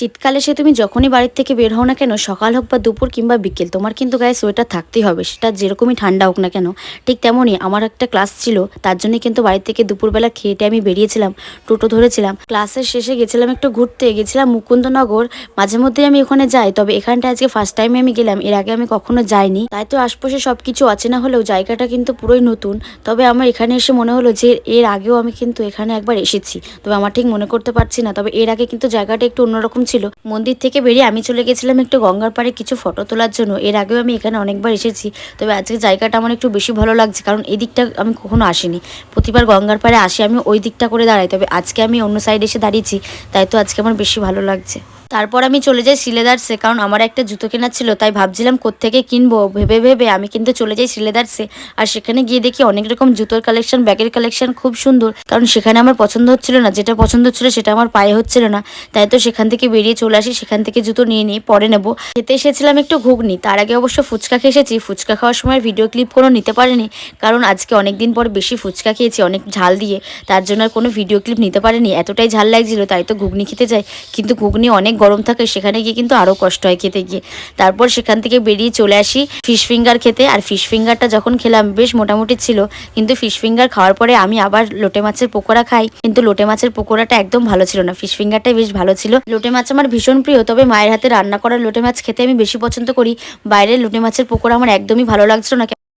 শীতকালে সে তুমি যখনই বাড়ির থেকে বের হও না কেন, সকাল হোক বা দুপুর কিংবা বিকেল, তোমার কিন্তু গায়ে সোয়েটার থাকতেই হবে। সেটা যেরকমই ঠান্ডা হোক না কেন, ঠিক তেমনই আমার একটা ক্লাস ছিল, তার জন্য কিন্তু বাড়ি থেকে দুপুরবেলা খেয়েটে আমি বেরিয়েছিলাম, টোটো ধরেছিলাম। ক্লাসের শেষে গেছিলাম একটু ঘুরতে, গেছিলাম মুকুন্দনগর। মাঝে মধ্যেই আমি ওখানে যাই, তবে এখানটা আজকে ফার্স্ট টাইমে আমি গেলাম, এর আগে আমি কখনো যাইনি। তাই তো আশপাশে সব কিছু অচেনা হলেও জায়গাটা কিন্তু পুরোই নতুন। তবে আমার এখানে এসে মনে হলো যে, এর আগেও আমি কিন্তু এখানে একবার এসেছি। তবে আমার ঠিক মনে করতে পারছি না, তবে এর আগে কিন্তু জায়গাটা একটু অন্যরকম ছিল মন্দির থেকে বেরিয়ে আমি চলে গেছিলাম একটু গঙ্গার পাড়ে কিছু ফটো তোলার জন্য। এর আগেও আমি এখানে অনেকবার এসেছি, তবে আজকে জায়গাটা আমার একটু বেশি ভালো লাগছে, কারণ এই দিকটা আমি কখনো আসিনি। প্রতিবার গঙ্গার পাড়ে আসি আমি ওই দিকটা করে দাঁড়াই, তবে আজকে আমি অন্য সাইডে এসে দাঁড়িয়েছি, তাই তো আজকে আমার বেশি ভালো লাগছে। তারপর আমি চলে যাই সিলেদার্সে কারণ আমার একটা জুতো কেনার ছিল, তাই ভাবছিলাম কোত্থেকে কিনবো, ভেবে ভেবে আমি কিন্তু চলে যাই সিলেদার্সে আর সেখানে গিয়ে দেখি অনেক রকম জুতোর কালেকশন ব্যাগের কালেকশন খুব সুন্দর, কারণ সেখানে আমার পছন্দ হচ্ছিল না, যেটা পছন্দ হচ্ছিল সেটা আমার পায়ে হচ্ছিল না। তাই তো সেখান থেকে বেরিয়ে চলে আসি, সেখান থেকে জুতো নিয়ে নিয়ে পরে নেব। খেতে এসেছিলাম একটু ঘুগনি, তার আগে অবশ্য ফুচকা খেয়ে এসেছি, ফুচকা খাওয়ার সময় ভিডিও ক্লিপ কোনো নিতে পারিনি, কারণ আজকে অনেক দিন পর বেশি ফুচকা খেয়েছি, অনেক ঝাল দিয়ে, তার জন্য আর কোনো ভিডিও ক্লিপ নিতে পারিনি, এতটাই ঝাল লাগছিল, তাই তো ঘুগনি খেতে যাই। কিন্তু ঘুগনি অনেক গরম থাকে সেখানে গিয়ে কিন্তু আরও কষ্ট হয় খেতে গিয়ে। তারপর সেখান থেকে বেরিয়ে চলে আসি ফিশ ফিঙ্গার খেতে। আর ফিশ ফিঙ্গারটা যখন খেলাম, বেশ মোটামুটি ছিল। কিন্তু ফিশ ফিঙ্গার খাওয়ার পরে আমি আবার লোটে মাছের পকোড়া খাই। কিন্তু লোটে মাছের পকোড়াটা একদম ভালো ছিল না। ফিশ ফিঙ্গারটাই বেশ ভালো ছিল। লোটে মাছ আমার ভীষণ প্রিয়। তবে মায়ের হাতে রান্না করা লোটে মাছ খেতে আমি বেশি পছন্দ করি। বাইরের লোটে মাছের পকোড়া আমার একদমই ভালো লাগছিল না।